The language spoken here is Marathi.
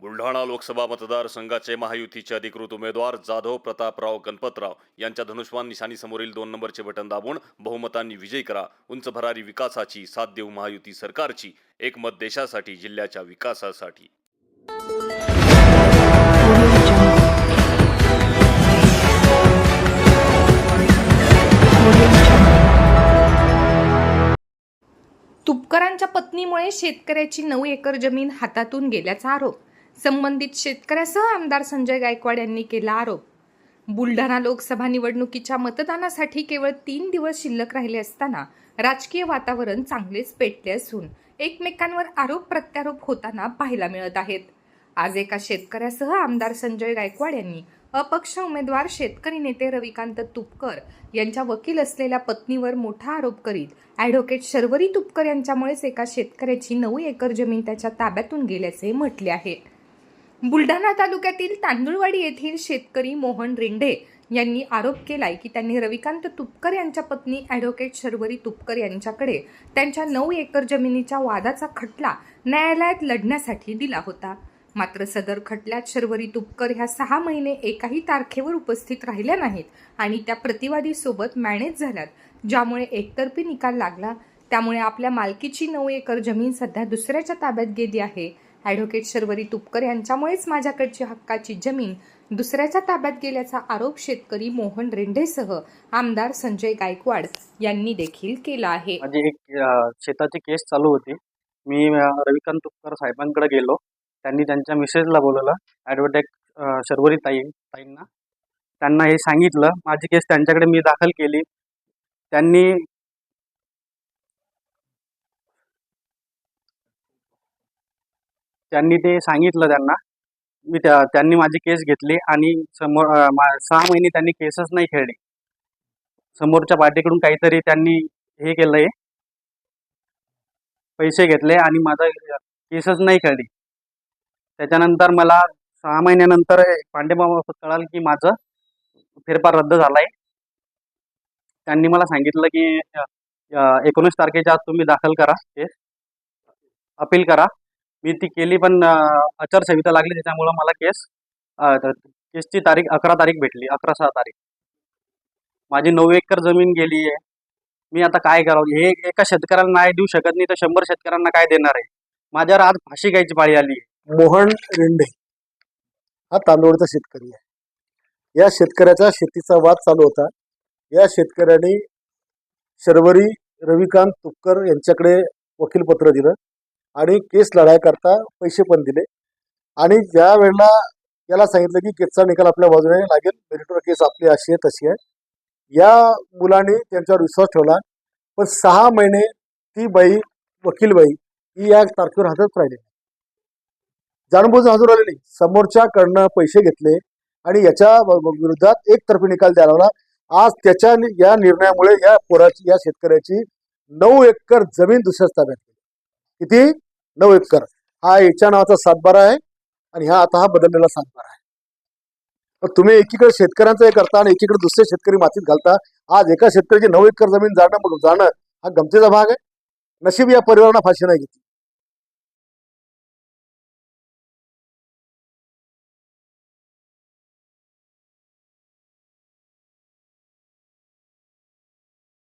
बुलढाणा लोकसभा मतदारसंघाचे महायुतीचे अधिकृत उमेदवार जाधव प्रतापराव गणपतराव यांच्या धनुष्मान निशाणीसमोरील दोन नंबरचे बटन दाबून बहुमतांनी विजय करा. उंच भरारी विकासाची साथ देऊ महायुती सरकारची एक मत देशासाठी जिल्ह्याच्या विकासासाठी. तुपकरांच्या पत्नीमुळे शेतकऱ्याची नऊ एकर जमीन हातातून गेल्याचा आरोप संबंधित शेतकऱ्यासह आमदार संजय गायकवाड यांनी केला आरोप. बुलढाणा लोकसभा निवडणुकीच्या मतदानासाठी केवळ तीन दिवस शिल्लक राहिले असताना राजकीय वातावरण चांगलेच पेटले असून एकमेकांवर आरोप प्रत्यारोप होताना पाहायला मिळत आहेत. आज एका शेतकऱ्यासह आमदार संजय गायकवाड यांनी अपक्ष उमेदवार शेतकरी नेते रविकांत तुपकर यांच्या वकील असलेल्या पत्नीवर मोठा आरोप करीत ॲडव्होकेट शर्वरी तुपकर यांच्यामुळेच एका शेतकऱ्याची नऊ एकर जमीन त्याच्या ताब्यातून गेल्याचे म्हटले आहे. बुलढाणा तालुक्यातील तांदुळवाडी येथील शेतकरी मोहन रेंडे यांनी आरोप केलाय की त्यांनी रविकांत तुपकर यांच्या पत्नी ॲडव्होकेट शर्वरी तुपकर यांच्याकडे त्यांच्या नऊ एकर जमिनीच्या वादाचा खटला न्यायालयात लढण्यासाठी दिला होता. मात्र सदर खटल्यात शर्वरी तुपकर ह्या सहा महिने एकाही तारखेवर उपस्थित राहिल्या नाहीत आणि त्या प्रतिवादी सोबत मॅनेज झाल्यात ज्यामुळे एकतर्फी निकाल लागला. त्यामुळे आपल्या मालकीची नऊ एकर जमीन सध्या दुसऱ्याच्या ताब्यात गेली आहे. ॲडव्होकेट शर्वरी तुपकर यांच्यामुळेच माझ्याकडची हक्काची जमीन दुसऱ्याच्या ताब्यात गेल्याचा आरोप शेतकरी मोहन रेंढेसह आमदार संजय गायकवाड यांनी देखील केला आहे. माझी एक शेताची केस चालू होती. मी रविकांत तुपकर साहेबांकडे गेलो. त्यांनी त्यांच्या मिसेजला बोलवलं. ॲडव्होकेट शर्वरी ताई ताईंना. त्यांना हे सांगितलं. माझी केस त्यांच्याकडे मी दाखल केली. त्यांनी त्यांनी ते सांगितलं त्यांना. मी त्या त्यांनी माझी केस घेतली आणि समोर मा- सहा महिने त्यांनी केसच नाही खेळली. समोरच्या पार्टीकडून काहीतरी त्यांनी हे केलंय. पैसे घेतले आणि माझा केसच नाही खेळली. त्याच्यानंतर मला सहा महिन्यानंतर पांडेबाबा कळालं की माझं फेरफार रद्द झालाय. त्यांनी मला सांगितलं की एकोणीस तारखेच्या आज तुम्ही दाखल करा केस अपील करा. मी ती केली पण आचारसंहिता लागली त्याच्यामुळं मला केस केसची तारीख अकरा तारीख भेटली अकरा सहा तारीख. माझी नऊ एकर जमीन गेली आहे. मी आता काय करावं? हे एका शेतकऱ्याला नाही देऊ शकत नाही तर शंभर शेतकऱ्यांना काय देणार आहे? माझ्यावर आज फाशी घ्यायची पाळी आली आहे. मोहन रेंडे हा तांदूळचा शेतकरी आहे. या शेतकऱ्याचा शेतीचा वाद चालू होता. या शेतकऱ्याने शर्वरी रविकांत तुपकर यांच्याकडे वकीलपत्र दिलं. आणि केस लढायकरता पैसे पण दिले. आणि ज्या वेळेला याला सांगितलं की केसचा निकाल आपल्या बाजूने लागेल मेरिटवर केस आपली अशी आहे तशी आहे. या मुलाने त्यांच्यावर विश्वास ठेवला. पण सहा महिने ती बाई वकील बाई ही या तारखेवर हजरच राहिली जाणबुजून हजर आलेली नाही. समोरच्याकडनं पैसे घेतले आणि याच्या व- व- विरोधात एकतर्फी निकाल द्यायला लागला आज त्याच्या या निर्णयामुळे या पोराची या शेतकऱ्याची नऊ एकर जमीन दुसऱ्याच ताब्यात किती? नऊ हा याच्या नावाचा सातबारा आहे आणि हा आता हा बदललेला सातबारा आहे. तुम्ही एकीकडे शेतकऱ्यांचं हे करता आणि एकीकडे दुसरे शेतकरी मातीत घालता. आज एका शेतकऱ्याची नऊ एकर जमीन जाणं जाणं हा गमतीचा भाग आहे. नशीब या परिवारांना फाशी नाही घेतली.